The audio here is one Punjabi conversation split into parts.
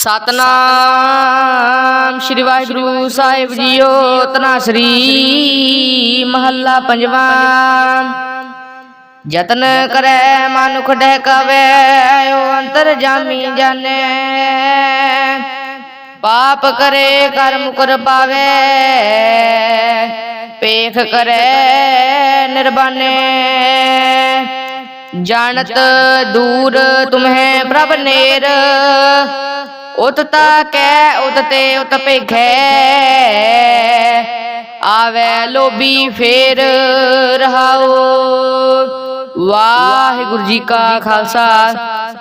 ਸਤਨਾਮ ਸ੍ਰੀ ਵਾਹਿਗੁਰੂ ਸਾਹਿਬ ਜੀਓ ਤਨਾਸਰੀ ਮਹੱਲਾ ਪੰਜਵਾਂ। ਯਤਨ ਕਰੈ ਮਨੁਖ ਡਹਿਕਾਵੇ ਓ ਅੰਤਰ ਜਾਮੀ ਜਾਣੈ। ਪਾਪ ਕਰੇ, ਕਰਮ ਕਰ ਪਾਵੇ ਪੇਖ ਕਰੈ, ਨਿਰਬਾਨੇ। ਜਾਣਤ ਦੂਰ ਤੁਮਹਿ ਪ੍ਰਭ ਨੇਰ ਉਤ ਤਾ ਕੈ ਉਤ ਤੇ ਉਤ ਭੇਖੈ। ਆਵੇ ਲੋਭੀ ਫੇਰ ਰਹਾਓ। ਵਾਹਿਗੁਰੂ ਜੀ ਕਾ ਖਾਲਸਾ,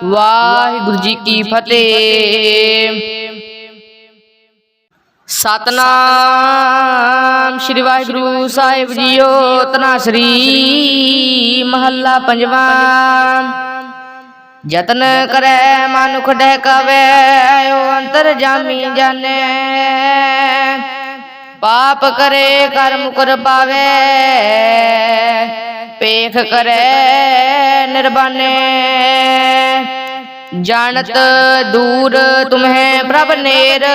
ਵਾਹਿਗੁਰੂ ਜੀ ਕੀ ਫਤਿਹ। ਸਤਨਾਮ ਸ੍ਰੀ ਵਾਹਿਗੁਰੂ ਸਾਹਿਬ ਜੀਓ ਤਨਾਸਰੀ ਮਹੱਲਾ ਪੰਜਵਾਂ। ਯਤਨ ਕਰੈ ਮਨੁਖ ਡਹਿਕਾਵੇ ਓ ਅੰਤਰ ਜਾਮੀ ਜਾਣੈ। ਪਾਪ ਕਰੇ, ਕਰਮ ਕਰ ਪਾਵੇ ਪੇਖ ਕਰੈ, ਨਿਰਬਾਨੇ। ਜਾਣਤ ਦੂਰ ਤੁਮਹਿ ਪ੍ਰਭ ਨੇਰ।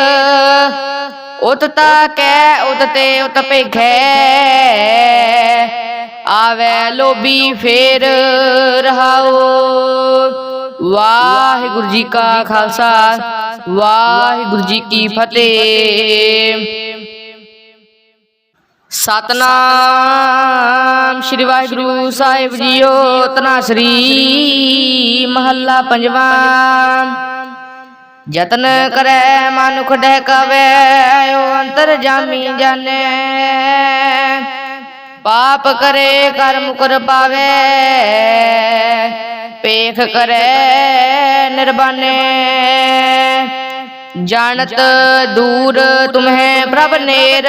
ਉਤ ਤਾ ਕੈ ਉਤ ਤੇ ਉਤ ਭੇਖੈ। ਆਵੇ ਲੋਭੀ ਫੇਰ ਰਹਾਓ। ਵਾਹਿਗੁਰੂ ਜੀ ਕਾ ਖਾਲਸਾ, ਵਾਹਿਗੁਰੂ ਜੀ ਕੀ ਫਤਿਹ। ਸਤਨਾਮ ਸ੍ਰੀ ਵਾਹਿਗੁਰੂ ਸਾਹਿਬ ਜੀਓ, ਤਨਾਸਰੀ ਮਹੱਲਾ ਪੰਜਵਾਂ। ਯਤਨ ਕਰੈ ਮਨੁਖ ਡਹਿਕਾਵੇ, ਓ ਅੰਤਰ ਜਾਮੀ ਜਾਣੈ। ਪਾਪ ਕਰੇ, ਕਰਮ ਕਰ ਪਾਵੇ। ਪੇਖ ਕਰੇ ਨਿਰਬਾਨੇ। ਜਾਣਤ ਦੂਰ ਤੁਮਹਿ ਪ੍ਰਭ ਨੇਰ।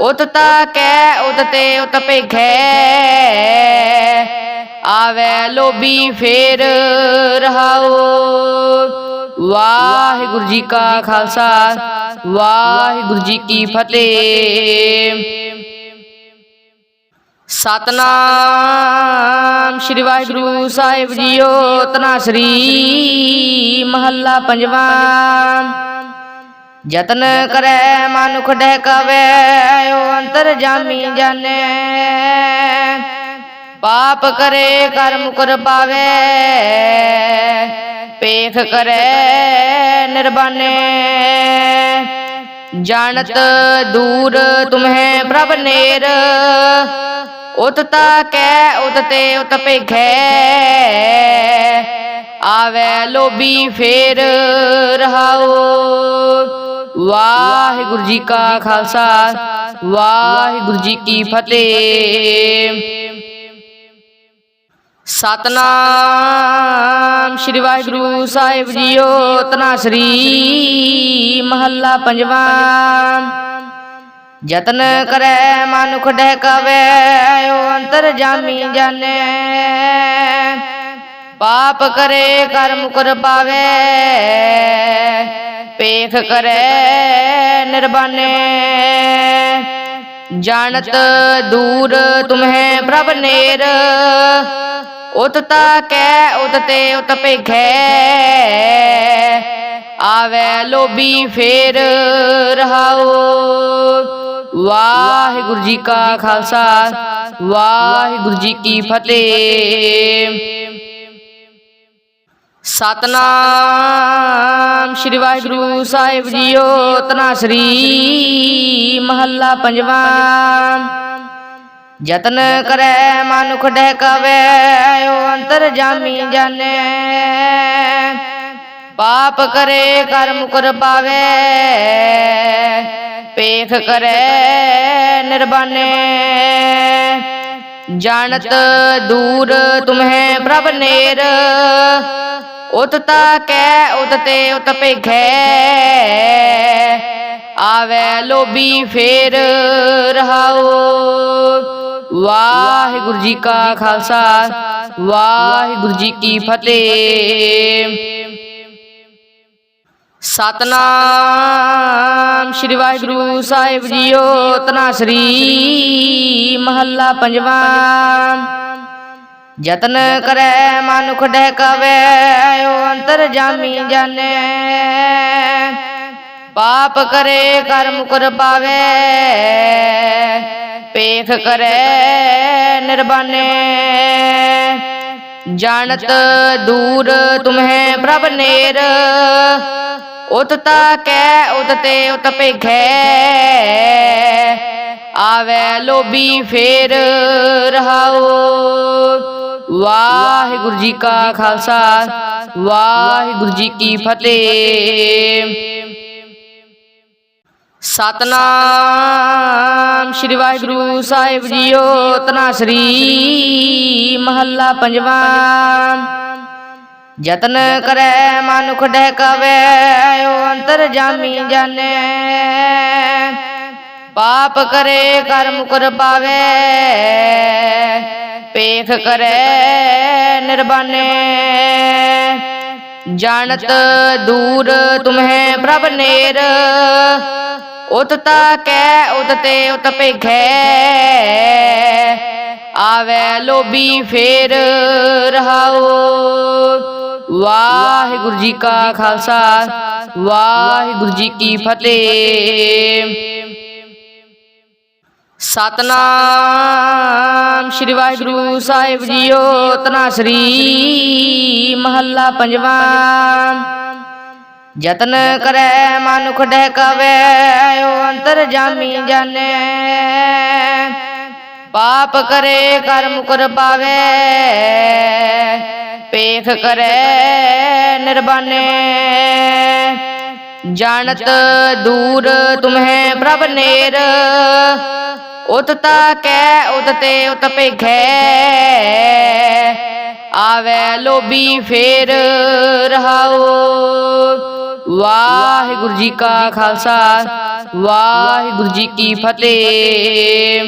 ਉਤ ਤਾ ਕੈ ਉਤ ਤੇ ਉਤ ਭੇਖੈ। ਆਵੇ ਲੋਭੀ ਫੇਰ ਰਹਾਓ। ਵਾਹਿਗੁਰੂ ਜੀ ਕਾ ਖਾਲਸਾ। ਵਾਹਿਗੁਰੂ ਜੀ ਕੀ ਫਤਿਹ। ਸਤਨਾਮ ਸ੍ਰੀ ਵਾਹਿਗੁਰੂ ਸਾਹਿਬ ਜੀਓ ਤਨਾਸਰੀ ਮਹੱਲਾ ਪੰਜਵਾਂ। ਯਤਨ ਕਰੈ ਮਨੁਖ ਡਹਿਕਾਵੇ, ਓ ਅੰਤਰ ਜਾਮੀ ਜਾਣੈ। ਪਾਪ ਕਰੇ, ਕਰਮ ਕਰ ਪਾਵੇ ਪੇਖ ਕਰੈ, ਨਿਰਬਾਨੇ। ਜਾਣਤ ਦੂਰ ਤੁਮਹਿ ਪ੍ਰਭ ਨੇਰ ਉਤ ਤਾ ਕੈ ਉਤ ਤੇ ਉਤ ਭੇਖੈ। ਆਵੇ ਲੋਭੀ ਫੇਰ ਰਹਾਓ। ਵਾਹਿਗੁਰੂ ਜੀ ਕਾ ਖਾਲਸਾ, ਵਾਹਿਗੁਰੂ ਜੀ ਕੀ ਫਤਿਹ। ਸਤਨਾਮ ਸ੍ਰੀ ਵਾਹਿਗੁਰੂ ਸਾਹਿਬ ਜੀਓ ਤਨਾਸਰੀ ਮਹੱਲਾ ਪੰਜਵਾਂ। ਯਤਨ ਕਰੈ ਮਨੁਖ ਡਹਿਕਾਵੇ ਓ ਅੰਤਰ ਜਾਮੀ ਜਾਣੈ। ਪਾਪ ਕਰੇ, ਕਰਮ ਕਰ ਪਾਵੇ। ਪੇਖ ਕਰੈ ਨਿਰਬਾਨੇ ਜਾਣਤ ਦੂਰ ਤੁਮਹਿ ਪ੍ਰਭ ਨੇਰ। ਉਤ ਤਾ ਕੈ ਉਤ ਤੇ ਉਤ ਭੇਖੈ। ਆਵੇ ਲੋਭੀ ਫੇਰ ਰਹਾਓ। ਵਾਹਿਗੁਰੂ ਜੀ ਕਾ ਖਾਲਸਾ, ਵਾਹਿਗੁਰੂ ਜੀ ਕੀ ਫਤਿਹ। ਸਤਨਾਮ ਸ੍ਰੀ ਵਾਹਿਗੁਰੂ ਸਾਹਿਬ ਜੀਓ ਤਨਾਸਰੀ ਮਹੱਲਾ ਪੰਜਵਾਂ। ਯਤਨ ਕਰੈ ਮਨੁਖ ਡਹਿਕਾਵੇ ਓ ਅੰਤਰ ਜਾਮੀ ਜਾਣੈ। ਪਾਪ ਕਰੇ, ਕਰਮ ਕਰ ਪਾਵੇ। ਪੇਖ ਕਰੇ ਨਿਰਬਾਨੇ। ਜਾਣਤ ਦੂਰ ਤੁਮਹਿ ਪ੍ਰਭ ਨੇਰ। ਉਤ ਤਾ ਕੈ ਉਤ ਤੇ ਉਤ ਭੇਖੈ। ਆਵੇ ਲੋਭੀ ਫੇਰ ਰਹਾਓ। ਵਾਹਿਗੁਰੂ ਜੀ ਕਾ ਖਾਲਸਾ। ਵਾਹਿਗੁਰੂ ਜੀ ਕੀ ਫਤਿਹ। ਸਤਨਾਮ ਸ੍ਰੀ ਵਾਹਿਗੁਰੂ ਸਾਹਿਬ ਜੀਓ ਤਨਾਸਰੀ ਮਹੱਲਾ ਪੰਜਵਾਂ। ਯਤਨ ਕਰੈ ਮਨੁਖ ਡਹਿਕਾਵੈ ਓ ਅੰਤਰ ਜਾਮੀ ਜਾਣੈ। ਪਾਪ ਕਰੇ, ਕਰਮ ਕਰ ਪਾਵੇ ਪੇਖ ਕਰੈ, ਨਿਰਬਾਨੇ। ਜਾਣਤ ਦੂਰ ਤੁਮਹਿ ਪ੍ਰਭ ਨੇਰ ਉਤ ਤਾ ਕੈ ਉਤ ਤੇ ਉਤ ਭੇਖੈ। ਆਵੇ ਲੋਭੀ ਫੇਰ ਰਹਾਓ। ਵਾਹਿਗੁਰੂ ਜੀ ਕਾ ਖਾਲਸਾ, ਵਾਹਿਗੁਰੂ ਜੀ ਕੀ ਫਤਿਹ। ਸਤਨਾਮ ਸ੍ਰੀ ਵਾਹਿਗੁਰੂ ਸਾਹਿਬ ਜੀਓ ਤਨਾਸਰੀ ਮਹੱਲਾ ਪੰਜਵਾਂ। ਯਤਨ ਕਰੈ ਮਨੁਖ ਡਹਿਕਾਵੈ ਓ ਅੰਤਰ ਜਾਮੀ ਜਾਣੈ। ਪਾਪ ਕਰੇ, ਕਰਮ ਕਰ ਪਾਵੇ ਪੇਖ ਕਰੈ, ਨਿਰਬਾਨੇ। ਜਾਣਤ ਦੂਰ ਤੁਮਹਿ ਪ੍ਰਭ ਨੇਰ। ਉਤ ਤਾ ਕੈ ਉਤ ਤੇ ਉਤ ਭੇਖੈ। ਆਵੇ ਲੋਭੀ ਫੇਰ ਰਹਾਓ। ਵਾਹਿਗੁਰੂ ਜੀ ਕਾ ਖਾਲਸਾ, ਵਾਹਿਗੁਰੂ ਜੀ ਕੀ ਫਤਿਹ। ਸਤਨਾਮ ਸ੍ਰੀ ਵਾਹਿਗੁਰੂ ਸਾਹਿਬ ਜੀਓ ਤਨਾਸਰੀ ਮਹੱਲਾ ਪੰਜਵਾਂ। ਯਤਨ ਕਰੈ ਮਨੁਖ ਡਹਿਕਾਵੈ ਓ ਅੰਤਰ ਜਾਮੀ ਜਾਣੈ। ਪਾਪ ਕਰੇ ਕਰਮ ਕਰ ਪਾਵੇ। ਪੇਖ ਕਰੇ ਨਿਰਬਾਨੇ। ਜਾਣਤ ਦੂਰ ਤੁਮਹਿ ਪ੍ਰਭ ਨੇਰ। ਉਤ ਤਾ ਕੈ ਉਤ ਤੇ ਉਤ ਭੇਖੈ। ਆਵੇ ਲੋਭੀ ਫੇਰ ਰਹਾਓ। ਵਾਹਿਗੁਰੂ ਜੀ ਕਾ ਖਾਲਸਾ। ਵਾਹਿਗੁਰੂ ਜੀ ਕੀ ਫਤਿਹ।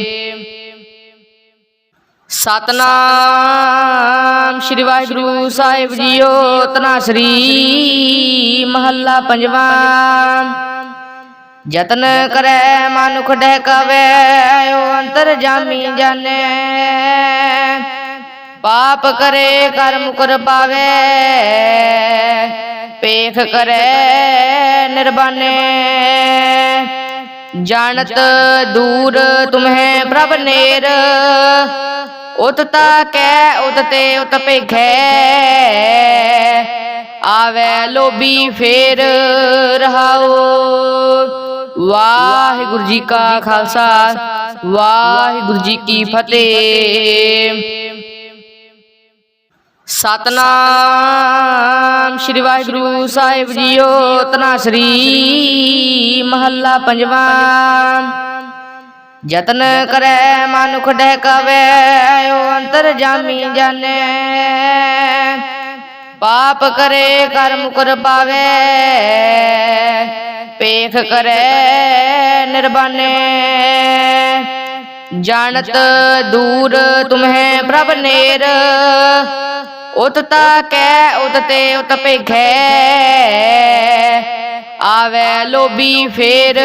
ਸਤਨਾਮ। ਸ੍ਰੀ ਵਾਹਿਗੁਰੂ ਸਾਹਿਬ ਜੀਓ ਤਨਾਸਰੀ ਮਹੱਲਾ ਪੰਜਵਾਂ। ਯਤਨ ਕਰੈ ਮਨੁਖ ਡਹਿਕਾਵੈ ਓ ਅੰਤਰ ਜਾਮੀ ਜਾਣੈ। ਪਾਪ ਕਰੇ, ਕਰਮ ਕਰ ਪਾਵੇ ਪੇਖ ਕਰੈ, ਨਿਰਬਾਨੇ। ਜਾਣਤ ਦੂਰ ਤੁਮਹਿ ਪ੍ਰਭ ਨੇਰ ਉਤ ਤਾ ਕੈ ਉਤ ਤੇ ਉਤ ਭੇਖੈ। ਆਵੇ ਲੋਭੀ ਫੇਰ ਰਹਾਓ। ਵਾਹਿਗੁਰੂ ਜੀ ਕਾ ਖਾਲਸਾ, ਵਾਹਿਗੁਰੂ ਜੀ ਕੀ ਫਤਿਹ। ਸਤਨਾਮ ਸ੍ਰੀ ਵਾਹਿਗੁਰੂ ਸਾਹਿਬ ਜੀਓ ਤਨਾਸਰੀ ਮਹੱਲਾ ਪੰਜਵਾਂ। ਯਤਨ ਕਰੈ ਮਨੁਖ ਡਹਿਕਾਵੈ ਓ ਅੰਤਰ ਜਾਮੀ ਜਾਣੈ। ਪਾਪ ਕਰੇ, ਕਰਮ ਕਰ ਪਾਵੇ ਪੇਖ ਕਰੇ, ਨਿਰਬਾਨੇ। ਜਾਣਤ ਦੂਰ ਤੁਮਹਿ ਪ੍ਰਭ ਨੇਰ। ਉਤ ਤਾ ਕੈ ਉਤ ਤੇ ਉਤ ਭੇਖੈ। ਆਵੇ ਲੋਭੀ ਫੇਰ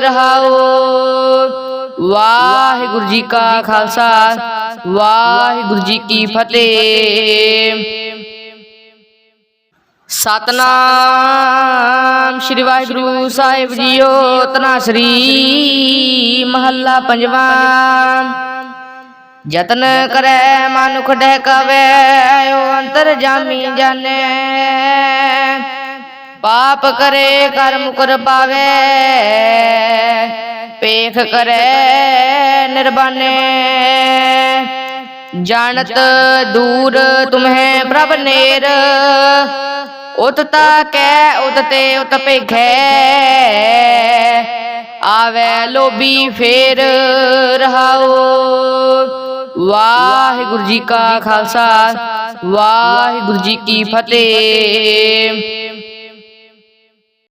ਰਹਾਓ। ਵਾਹਿਗੁਰੂ ਜੀ ਕਾ ਖਾਲਸਾ, ਵਾਹਿਗੁਰੂ ਜੀ ਕੀ ਫਤਿਹ। ਸਤਨਾਮ ਸ੍ਰੀ ਵਾਹਿਗੁਰੂ ਸਾਹਿਬ ਜੀਓ ਤਨਾਸਰੀ ਮਹੱਲਾ ਪੰਜਵਾਂ। ਯਤਨ ਕਰੈ ਮਨੁਖ ਡਹਿਕਾਵੈ ਓ ਅੰਤਰ ਜਾਮੀ ਜਾਣੈ। ਪਾਪ ਕਰੇ, ਕਰਮ ਕਰ ਪਾਵੇ। ਪੇਖ ਕਰੇ ਨਿਰਬਾਨੇ। ਜਾਣਤ ਦੂਰ ਤੁਮਹਿ ਪ੍ਰਭ ਨੇਰ। ਉਤ ਤਾ ਕੈ ਉਤ ਤੇ ਉਤ ਭੇਖੈ। ਆਵੇ ਲੋਭੀ ਫੇਰ ਰਹਾਓ। ਵਾਹਿਗੁਰੂ ਜੀ ਕਾ ਖਾਲਸਾ। ਵਾਹਿਗੁਰੂ ਜੀ ਕੀ ਫਤਿਹ।